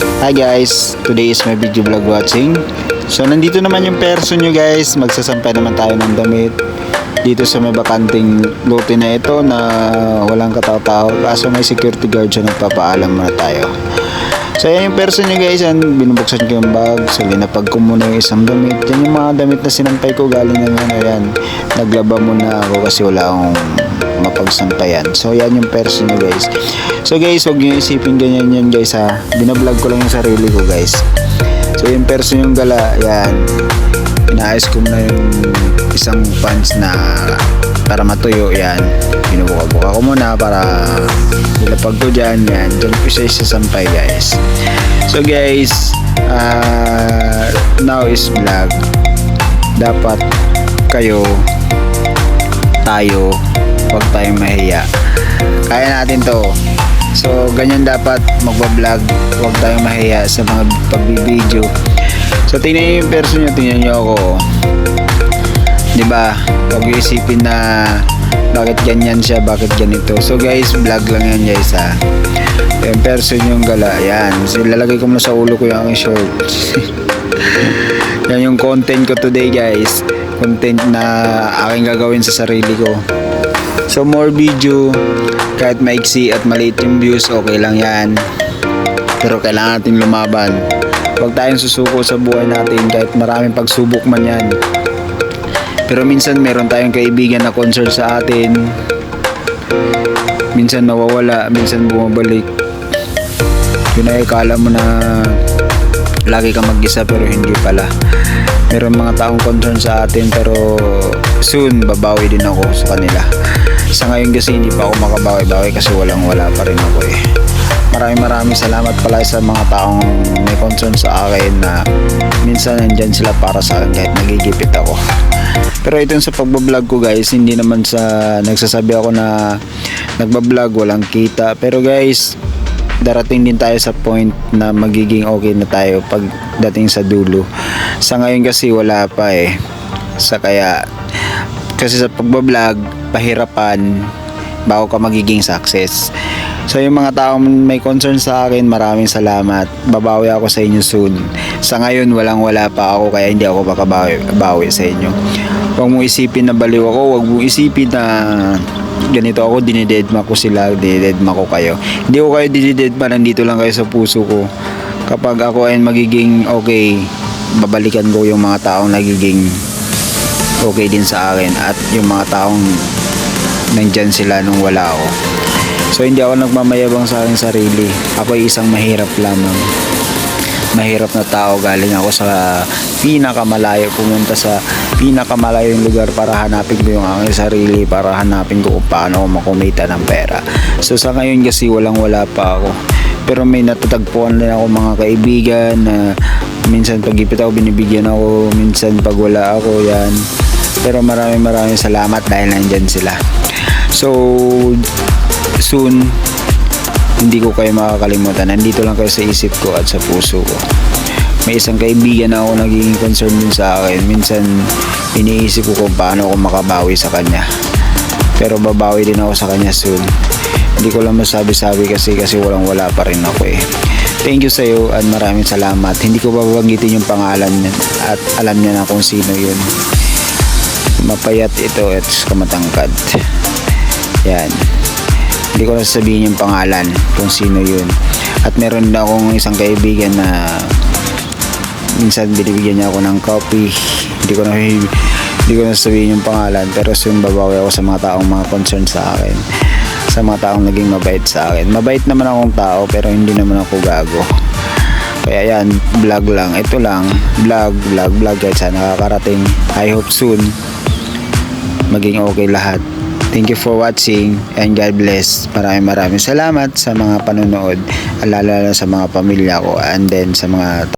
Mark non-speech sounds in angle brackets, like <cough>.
Hi guys, today is my video vlog watching. So nandito naman yung person nyo guys, magsasampay naman tayo ng damit dito sa may bakanting lote na ito na walang katao-tao kaso may security guard siya nagpapaalam muna tayo. So yan yung person nyo guys, yan, binubuksan ko yung bag, so linapag ko muna yung isang damit. Yan yung mga damit na sinampay ko galing naman, ayan, naglaba muna ako kasi wala akong mapagsampayan. So yan yung person nyo guys. So guys, huwag nyo isipin ganyan yan guys ha. Binablog ko lang yung sarili ko guys. So yung person yung gala, yan. Inaayos ko na yung isang pants na para matuyo yan. Binubuka-buka ko muna para ko dyan. Yan. Diyan ko siya isasampay guys. So guys, uh, now is vlog. Dapat kayo, tayo, huwag tayong mahiya. Kaya natin to. So, ganyan dapat magbablog. Huwag tayong mahiya sa mga pagbibideo. So, tingnan nyo yung person nyo. Tingnan nyo ako. Di ba? Huwag yung isipin na bakit ganyan siya, bakit ganito. So, guys, vlog lang yan, guys, ha. Yung person yung gala. Yan. So, lalagay ko muna sa ulo ko yung shorts. <laughs> yan yung content ko today, guys. Content na aking gagawin sa sarili ko. So more video, kahit maiksi at maliit yung views, okay lang yan. Pero kailangan natin lumaban. Huwag tayong susuko sa buhay natin kahit maraming pagsubok man yan. Pero minsan meron tayong kaibigan na concern sa atin. Minsan nawawala, minsan bumabalik. Yun ay akala mo na lagi kang mag-isa pero hindi pala. Meron mga taong concern sa atin pero soon babawi din ako sa kanila. Sa ngayon kasi hindi pa ako makabawi-bawi kasi walang wala pa rin ako eh. Maraming maraming salamat pala sa mga taong may concern sa akin na minsan nandyan sila para sa akin kahit nagigipit ako. Pero itong sa pagbablog ko guys, hindi naman sa nagsasabi ako na nagbablog, walang kita. Pero guys, darating din tayo sa point na magiging okay na tayo pagdating sa dulo. Sa ngayon kasi wala pa eh. Sa kaya kasi sa pagbablog, pahirapan bago ka magiging success. So yung mga taong may concern sa akin, maraming salamat. Babawi ako sa inyo soon. Sa ngayon, walang wala pa ako kaya hindi ako makabawi bawi sa inyo. Huwag mo isipin na baliw ako, huwag mo isipin na ganito ako, dinidedma ko sila, dinidedma ko kayo. Hindi ko kayo dinidedma, nandito lang kayo sa puso ko. Kapag ako ay magiging okay, babalikan ko yung mga taong nagiging okay din sa akin at yung mga taong nandyan sila nung wala ako. So hindi ako nagmamayabang sa aking sarili. Ako ay isang mahirap lamang. Mahirap na tao galing ako sa pinakamalayo pumunta sa pinakamalayong lugar para hanapin ko yung aking sarili para hanapin ko kung paano ako makumita ng pera. So sa ngayon kasi walang wala pa ako. Pero may natatagpuan din ako mga kaibigan na minsan pag ipit ako binibigyan ako, minsan pag wala ako yan. Pero maraming maraming salamat dahil nandyan sila. So, soon, hindi ko kayo makakalimutan. Nandito lang kayo sa isip ko at sa puso ko. May isang kaibigan na ako nagiging concern din sa akin. Minsan, iniisip ko kung paano ako makabawi sa kanya. Pero babawi din ako sa kanya soon. Hindi ko lang masabi-sabi kasi kasi walang wala pa rin ako eh. Thank you sa iyo at maraming salamat. Hindi ko babanggitin yung pangalan at alam niya na kung sino yun. Mapayat ito at kamatangkad. Yan. Hindi ko na sasabihin yung pangalan kung sino yun. At meron na akong isang kaibigan na minsan binibigyan niya ako ng coffee. Hindi ko na hindi ko na sabihin yung pangalan pero soon babawi ako sa mga taong mga concern sa akin. Sa mga taong naging mabait sa akin. Mabait naman akong tao pero hindi naman ako gago. Kaya yan, vlog lang. Ito lang, vlog, vlog, vlog kahit saan nakakarating. I hope soon maging okay lahat. Thank you for watching and God bless. Maraming maraming salamat sa mga panonood. Alala sa mga pamilya ko and then sa mga